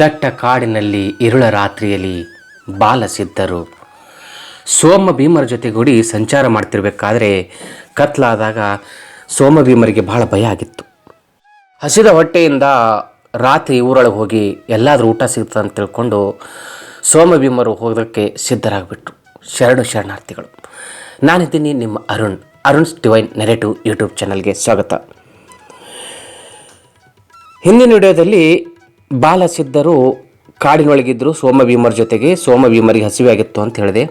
ದಟ್ಟ ಕಾಡಿನಲ್ಲಿ ಇರುಳ ರಾತ್ರಿಯಲ್ಲಿ ಬಾಲಸಿದ್ದರು. ಸೋಮ ಭೀಮರ ಜೊತೆಗೂಡಿ ಸಂಚಾರ ಮಾಡ್ತಿರ್ಬೇಕಾದ್ರೆ ಕತ್ಲಾದಾಗ ಸೋಮ ಭೀಮರಿಗೆ ಬಹಳ ಭಯ ಆಗಿತ್ತು. ಹಸಿದ ಹೊಟ್ಟೆಯಿಂದ ರಾತ್ರಿ ಊರೊಳಗೆ ಹೋಗಿ ಎಲ್ಲಾದರೂ ಊಟ ಸಿಗ್ತದೆ ಅಂತ ತಿಳ್ಕೊಂಡು ಸೋಮ ಭೀಮರು ಹೋಗೋದಕ್ಕೆ ಸಿದ್ಧರಾಗಿಬಿಟ್ರು. ಶರಣು ಶರಣಾರ್ಥಿಗಳು. ನಾನಿದ್ದೀನಿ ನಿಮ್ಮ Arun Arun's divine narrative YouTube ಚಾನಲ್ಗೆ ಸ್ವಾಗತ. ಹಿಂದಿನ ವಿಡಿಯೋದಲ್ಲಿ ಬಾಲಸಿದ್ಧರು ಕಾಡಿನೊಳಗಿದ್ದರು ಸೋಮಭೀಮರ ಜೊತೆಗೆ ಸೋಮಭೀಮರಿಗೆ ಹಸಿವೆಯಾಗಿತ್ತು ಅಂತ ಹೇಳಿದೆ.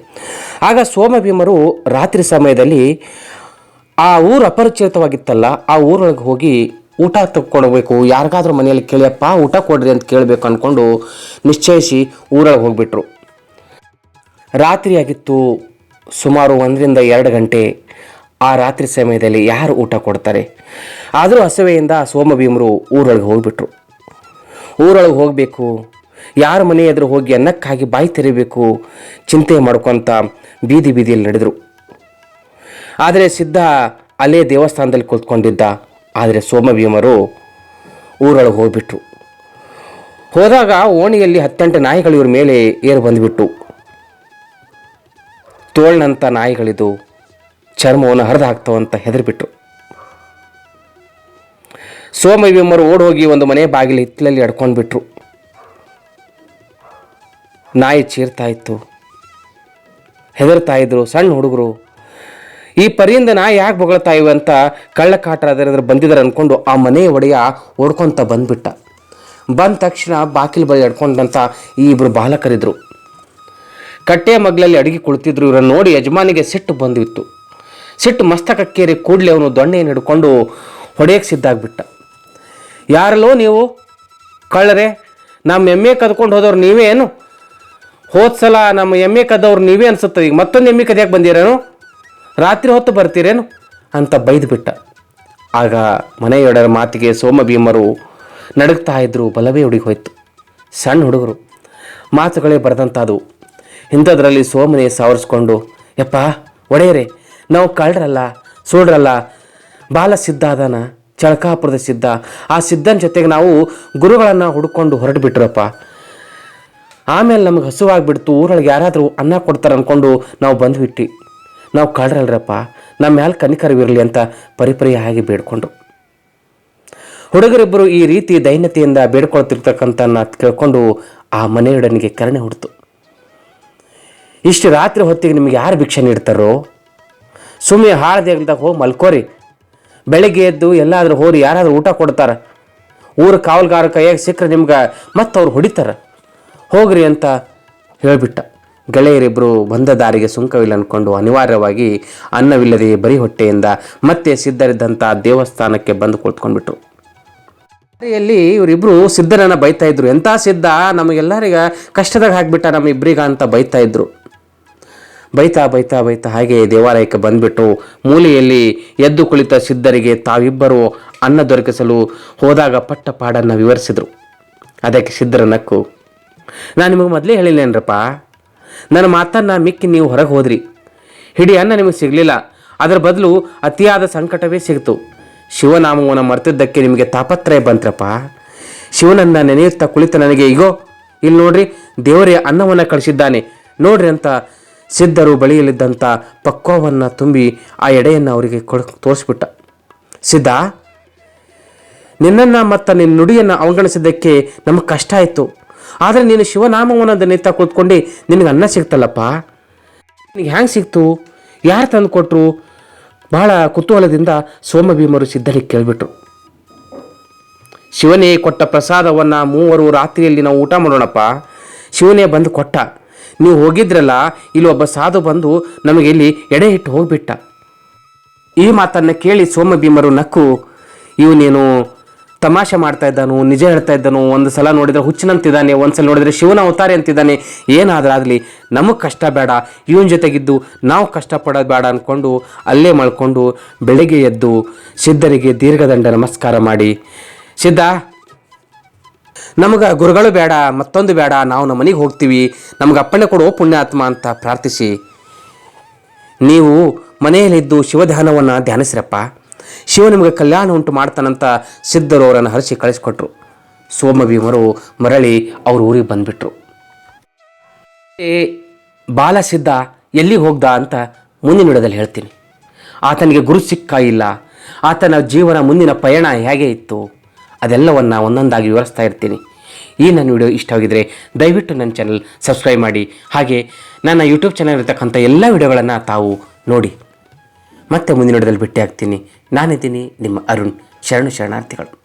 ಆಗ ಸೋಮಭೀಮರು ರಾತ್ರಿ ಸಮಯದಲ್ಲಿ ಆ ಊರು ಅಪರಿಚಿತವಾಗಿತ್ತಲ್ಲ, ಆ ಊರೊಳಗೆ ಹೋಗಿ ಊಟ ತಕ್ಕೊಡ್ಬೇಕು ಯಾರಿಗಾದ್ರೂ ಮನೆಯಲ್ಲಿ ಕೇಳಿಯಪ್ಪ, ಊಟ ಕೊಡ್ರಿ ಅಂತ ಕೇಳಬೇಕು ಅಂದ್ಕೊಂಡು ನಿಶ್ಚಯಿಸಿ ಊರೊಳಗೆ ಹೋಗ್ಬಿಟ್ರು. ರಾತ್ರಿ ಆಗಿತ್ತು ಸುಮಾರು ಒಂದರಿಂದ ಎರಡು ಗಂಟೆ. ಆ ರಾತ್ರಿ ಸಮಯದಲ್ಲಿ ಯಾರು ಊಟ ಕೊಡ್ತಾರೆ? ಆದರೂ ಹಸಿವೆಯಿಂದ ಸೋಮಭೀಮರು ಊರೊಳಗೆ ಹೋಗ್ಬಿಟ್ರು. ಊರೊಳಗೆ ಹೋಗಬೇಕು. ಯಾರ ಮನೆ ಎದುರು ಹೋಗಿ ಅನ್ನಕ್ಕಾಗಿ ಬಾಯಿ ತೆರಿಬೇಕು. ಚಿಂತೆ ಮಾಡ್ಕೊತ ಬೀದಿ ಬೀದಿಯಲ್ಲಿ ನಡೆದರು. ಆದರೆ ಸಿದ್ಧ ಅಲ್ಲೇ ದೇವಸ್ಥಾನದಲ್ಲಿ ಕೂತ್ಕೊಂಡಿದ್ದ ಆದರೆ ಸೋಮಭೀಮರು ಊರೊಳಗೆ ಹೋಗ್ಬಿಟ್ರು. ಹೋದಾಗ ಓಣಿಯಲ್ಲಿ ಹತ್ತೆಂಟು ನಾಯಿಗಳು ಇವ್ರ ಮೇಲೆ ಏರು ಬಂದುಬಿಟ್ಟು. ತೋಳ್ನಂಥ ನಾಯಿಗಳಿದು ಚರ್ಮವನ್ನು ಹರಿದು ಹಾಕ್ತವಂತ ಹೆದರಿಬಿಟ್ರು. ಸೋಮಭೀಮರು ಓಡ್ ಹೋಗಿ ಒಂದು ಮನೆ ಬಾಗಿಲು ಹಿತ್ತಲಲ್ಲಿ ಎಡ್ಕೊಂಡು ಬಿಟ್ರು ನಾಯಿ ಚೀರ್ತಾ ಇತ್ತು. ಹೆದರ್ತಾ ಇದ್ರು, ಸಣ್ಣ ಹುಡುಗರು. ಈ ಪರಿಯಿಂದ ನಾಯಿ ಯಾಕೆ ಬೊಗಳ್ತಾ ಇವೆ ಅಂತ ಕಳ್ಳಕಾಟರ ಅದರ ಬಂದಿದ್ದಾರೆ ಅಂದ್ಕೊಂಡು ಆ ಮನೆ ಒಡೆಯ ಓಡ್ಕೊಂತ ಬಂದ್ಬಿಟ್ಟ. ಬಂದ ತಕ್ಷಣ ಬಾಕಿಲು ಬಳಿ ಎಡ್ಕೊಂಡಂತ ಈ ಇಬ್ಬರು ಬಾಲಕರಿದ್ರು. ಕಟ್ಟೆ ಮಗ್ಲಲ್ಲಿ ಅಡುಗೆ ಕುಳಿತಿದ್ರು, ಇವರನ್ನು ನೋಡಿ ಯಜಮಾನಿಗೆ ಸಿಟ್ಟು ಬಂದಿತ್ತು ಸಿಟ್ಟು ಮಸ್ತಕಕ್ಕೇರಿ ಕೂಡಲೇ ಅವನು ದೊಣ್ಣೆಯನ್ನು ಹಿಡ್ಕೊಂಡು ಹೊಡೆಯಕ್ಕೆ ಸಿದ್ಧಾಗ್ಬಿಟ್ಟ ಯಾರಲ್ಲೋ ನೀವು? ಕಳ್ಳರೆ, ನಮ್ಮ ಎಮ್ಮೆ ಕದ್ಕೊಂಡು ಹೋದವ್ರು ನೀವೇ ಏನು? ಹೋದ ಸಲ ನಮ್ಮ ಎಮ್ಮೆ ಕದ್ದವ್ರು ನೀವೇ ಅನ್ಸುತ್ತೆ ಈಗ. ಮತ್ತೊಂದು ಎಮ್ಮೆ ಕದಿಯಕ್ಕೆ ಬಂದಿರೇನು? ರಾತ್ರಿ ಹೊತ್ತು ಬರ್ತೀರೇನು? ಅಂತ ಬೈದ್ಬಿಟ್ಟ. ಆಗ ಮನೆಯೊಡರ ಮಾತಿಗೆ ಸೋಮಭೀಮರು ನಡುಗ್ತಾ ಇದ್ರು, ಬಲವೇ ಹುಡುಗಿ ಹೋಯ್ತು. ಸಣ್ಣ ಹುಡುಗರು. ಮಾತುಗಳೇ ಬರೆದಂಥದ್ದು ಇಂಥದ್ರಲ್ಲಿ ಸೋಮನೆ ಸಾವರಿಸ್ಕೊಂಡು, ಯಪ್ಪ, ಒಡೆಯರೆ, ನಾವು ಕಳ್ಳರಲ್ಲ ಸೋಡ್ರಲ್ಲ ಬಾಲ ಸಿದ್ಧ ಅದಾನ ಚಳಕಾಪುರದ ಸಿದ್ಧ. ಆ ಸಿದ್ಧನ ಜೊತೆಗೆ ನಾವು ಗುರುಗಳನ್ನು ಹುಡ್ಕೊಂಡು ಹೊರಟು ಬಿಟ್ರಪ್ಪ. ಆಮೇಲೆ ನಮಗೆ ಹಸುವಾಗಿಬಿಡ್ತು, ಊರೊಳಗೆ ಯಾರಾದರೂ ಅನ್ನ ಕೊಡ್ತಾರೆ ಅಂದ್ಕೊಂಡು ನಾವು ಬಂದುಬಿಟ್ಟು ನಾವು ಕಳ್ರಲ್ರಪ್ಪ, ನಮ್ಮ ಮ್ಯಾಲೆ ಕನಿಕರವಿರಲಿ ಅಂತ ಪರಿಪರಿಯಾಗಿ ಬೇಡ್ಕೊಂಡ್ರು. ಹುಡುಗರಿಬ್ಬರು ಈ ರೀತಿ ದೈನ್ಯತೆಯಿಂದ ಬೇಡ್ಕೊಳ್ತಿರ್ತಕ್ಕಂಥ ಕೇಳ್ಕೊಂಡು ಆ ಮನೆಯೊಡನಿಗೆ ಕರುಣೆ ಹುಡ್ತು. ಇಷ್ಟು ರಾತ್ರಿ ಹೊತ್ತಿಗೆ ನಿಮಗೆ ಯಾರು ಭಿಕ್ಷೆ ನೀಡ್ತಾರೋ? ಸುಮ್ಮನೆ ಹಾಳದೆ ಅಂತ ಹೋಗಿ ಮಲ್ಕೋರಿ. ಬೆಳಗ್ಗೆ ಎದ್ದು ಎಲ್ಲಾದರೂ ಹೋರಿ, ಯಾರಾದರೂ ಊಟ ಕೊಡ್ತಾರೆ. ಊರ ಕಾವಲ್ಗಾರ ಕೈಯಾಗ ಸಿಕ್ಕರೆ ನಿಮ್ಗೆ ಮತ್ತೆ ಅವ್ರು ಹೊಡಿತಾರೆ. ಹೋಗ್ರಿ ಅಂತ ಹೇಳಿಬಿಟ್ಟ. ಗೆಳೆಯರಿಬ್ಬರು ಬಂದ ದಾರಿಗೆ ಸುಂಕವಿಲ್ಲ ಅಂದ್ಕೊಂಡು ಅನಿವಾರ್ಯವಾಗಿ ಅನ್ನವಿಲ್ಲದೆ ಬರಿ ಹೊಟ್ಟೆಯಿಂದ ಮತ್ತೆ ಸಿದ್ಧರಿದ್ದಂಥ ದೇವಸ್ಥಾನಕ್ಕೆ ಬಂದು ಕುಳಿತುಕೊಂಡ್ಬಿಟ್ರು. ದಾರಿಯಲ್ಲಿ ಇವರಿಬ್ಬರು ಸಿದ್ಧರನ್ನು ಬೈತಾ ಇದ್ರು. ಎಂಥ ಸಿದ್ಧ? ನಮಗೆಲ್ಲರಿಗ ಕಷ್ಟದಾಗ ಹಾಕ್ಬಿಟ್ಟ ನಮ್ಮ ಇಬ್ಬರಿಗ ಅಂತ ಬೈತಾ ಇದ್ರು. ಬೈತಾ ಬೈತಾ ಬೈತಾ ಹಾಗೆ ದೇವಾಲಯಕ್ಕೆ ಬಂದ್ಬಿಟ್ಟು ಮೂಲೆಯಲ್ಲಿ ಎದ್ದು ಕುಳಿತ ಸಿದ್ಧರಿಗೆ ತಾವಿಬ್ಬರು ಅನ್ನ ದೊರಕಿಸಲು ಹೋದಾಗ ಪಟ್ಟ ಪಾಡನ್ನು ವಿವರಿಸಿದರು. ಅದಕ್ಕೆ ಸಿದ್ಧರ ನಕ್ಕು, ನಾನು ನಿಮಗೆ ಮೊದಲೇ ಹೇಳಿಲ್ಲೇನ್ರಪ್ಪ ನನ್ನ ಮಾತನ್ನು ಮಿಕ್ಕಿ ನೀವು ಹೊರಗೆ ಹೋದ್ರಿ. ಹಿಡಿ ಅನ್ನ ನಿಮಗೆ ಸಿಗಲಿಲ್ಲ. ಅದರ ಬದಲು ಅತಿಯಾದ ಸಂಕಟವೇ ಸಿಗ್ತು. ಶಿವನಾಮವನ್ನು ಮರ್ತಿದ್ದಕ್ಕೆ ನಿಮಗೆ ತಾಪತ್ರಯ ಬಂತ್ರಪ್ಪ? ಶಿವನನ್ನು ನೆನೆಯುತ್ತಾ ಕುಳಿತ ನನಗೆ ಈಗೋ ಇಲ್ಲಿ ನೋಡ್ರಿ, ದೇವರೇ ಅನ್ನವನ್ನು ಕಳಿಸಿದ್ದಾನೆ. ನೋಡ್ರಿ ಅಂತ ಸಿದ್ಧರು ಬಳಿಯಲ್ಲಿದ್ದಂಥ ಪಕ್ವವನ್ನು ತುಂಬಿ ಆ ಎಡೆಯನ್ನು ಅವರಿಗೆ ಕೊಡ್, ತೋರಿಸ್ಬಿಟ್ಟ. ಸಿದ್ಧ, ನಿನ್ನನ್ನು ಮತ್ತು ನಿನ್ನ ನುಡಿಯನ್ನು ಅವಗಣಿಸಿದ್ದಕ್ಕೆ ನಮಗೆ ಕಷ್ಟ ಆಯಿತು. ಆದರೆ ನೀನು ಶಿವನಾಮವನ್ನು ನೆತ್ತ ಕೂತ್ಕೊಂಡು ನಿನಗೆ ಅನ್ನ ಸಿಗ್ತಲ್ಲಪ್ಪ? ನಿನಗೆ ಹ್ಯಾಂಗೆ ಸಿಕ್ತು ಯಾರು ತಂದು ಕೊಟ್ಟರು ಬಹಳ ಕುತೂಹಲದಿಂದ ಸೋಮಭೀಮರು ಸಿದ್ಧನಿಗೆ ಕೇಳಿಬಿಟ್ರು. ಶಿವನೇ ಕೊಟ್ಟ ಪ್ರಸಾದವನ್ನು ಮೂವರು ರಾತ್ರಿಯಲ್ಲಿ ನಾವು ಊಟ ಮಾಡೋಣಪ್ಪ. ಶಿವನೇ ಬಂದು ಕೊಟ್ಟ. ನೀವು ಹೋಗಿದ್ರಲ್ಲ, ಇಲ್ಲಿ ಒಬ್ಬ ಸಾಧು ಬಂದು ನಮಗೆ ಇಲ್ಲಿ ಎಡೆ ಇಟ್ಟು ಹೋಗ್ಬಿಟ್ಟ. ಈ ಮಾತನ್ನು ಕೇಳಿ ಸೋಮಭೀಮರು ನಕ್ಕು ಇವನೇನು ತಮಾಷೆ ಮಾಡ್ತಾ ಇದ್ದಾನು, ನಿಜ ಹೇಳ್ತಾ ಇದ್ದಾನು, ಒಂದು ಸಲ ನೋಡಿದ್ರೆ ಹುಚ್ಚಿನಂತಿದ್ದಾನೆ, ಒಂದು ಸಲ ನೋಡಿದ್ರೆ ಶಿವನ ಅವತಾರಿ ಅಂತಿದ್ದಾನೆ ಏನಾದ್ರಾಗಲಿ ನಮಗೆ ಕಷ್ಟ ಬೇಡ, ಇವನ ಜೊತೆಗಿದ್ದು ನಾವು ಕಷ್ಟಪಡೋದು ಬೇಡ ಅಂದ್ಕೊಂಡು ಅಲ್ಲೇ ಮಳ್ಕೊಂಡು ಬೆಳಗ್ಗೆ ಎದ್ದು ಸಿದ್ಧರಿಗೆ ದೀರ್ಘದಂಡ ನಮಸ್ಕಾರ ಮಾಡಿ, ಸಿದ್ಧ ನಮಗೆ ಗುರುಗಳು ಬೇಡ, ಮತ್ತೊಂದು ಬೇಡ, ನಾವು ನಮ್ಮ ಮನೆಗೆ ಹೋಗ್ತೀವಿ. ನಮಗೆ ಅಪ್ಪಣೆ ಕೊಡೋ ಪುಣ್ಯಾತ್ಮ ಅಂತ ಪ್ರಾರ್ಥಿಸಿ. ನೀವು ಮನೆಯಲ್ಲಿದ್ದು ಶಿವಧ್ಯಾನವನ್ನು ಧ್ಯಾನಿಸ್ರಪ್ಪ. ಶಿವ ನಿಮಗೆ ಕಲ್ಯಾಣ ಉಂಟು ಮಾಡ್ತಾನಂತ ಸಿದ್ಧರು ಅವರನ್ನು ಹರಿಸಿ ಕಳಿಸ್ಕೊಟ್ರು. ಸೋಮಭೀಮರು ಮರಳಿ ಅವ್ರ ಊರಿಗೆ ಬಂದುಬಿಟ್ರು. ಏ, ಬಾಲಸಿದ್ಧ ಎಲ್ಲಿಗೆ ಹೋಗ್ದ ಅಂತ ಮುಂದಿನ ಹಿಡದಲ್ಲಿ ಹೇಳ್ತೀನಿ. ಆತನಿಗೆ ಗುರು ಸಿಕ್ಕ ಆತನ ಜೀವನ ಮುಂದಿನ ಪಯಣ ಹೇಗೆ ಇತ್ತು? ಅದೆಲ್ಲವನ್ನು ಒಂದೊಂದಾಗಿ ವಿವರಿಸ್ತಾ ಇರ್ತೀನಿ. ಈ ನನ್ನ ವಿಡಿಯೋ ಇಷ್ಟವಾಗಿದ್ದರೆ ದಯವಿಟ್ಟು ನನ್ನ ಚಾನಲ್ ಸಬ್ಸ್ಕ್ರೈಬ್ ಮಾಡಿ. ಹಾಗೆ ನನ್ನ ಯೂಟ್ಯೂಬ್ ಚಾನಲ್ ಇರತಕ್ಕಂಥ ಎಲ್ಲ ವಿಡಿಯೋಗಳನ್ನು ತಾವು ನೋಡಿ. ಮತ್ತೆ ಮುಂದಿನ ವಿಡಿಯೋದಲ್ಲಿ ಭೇಟಿ ಆಗ್ತೀನಿ ನಾನಿದ್ದೀನಿ ನಿಮ್ಮ ಅರುಣ್. ಶರಣು ಶರಣಾರ್ಥಿಗಳು.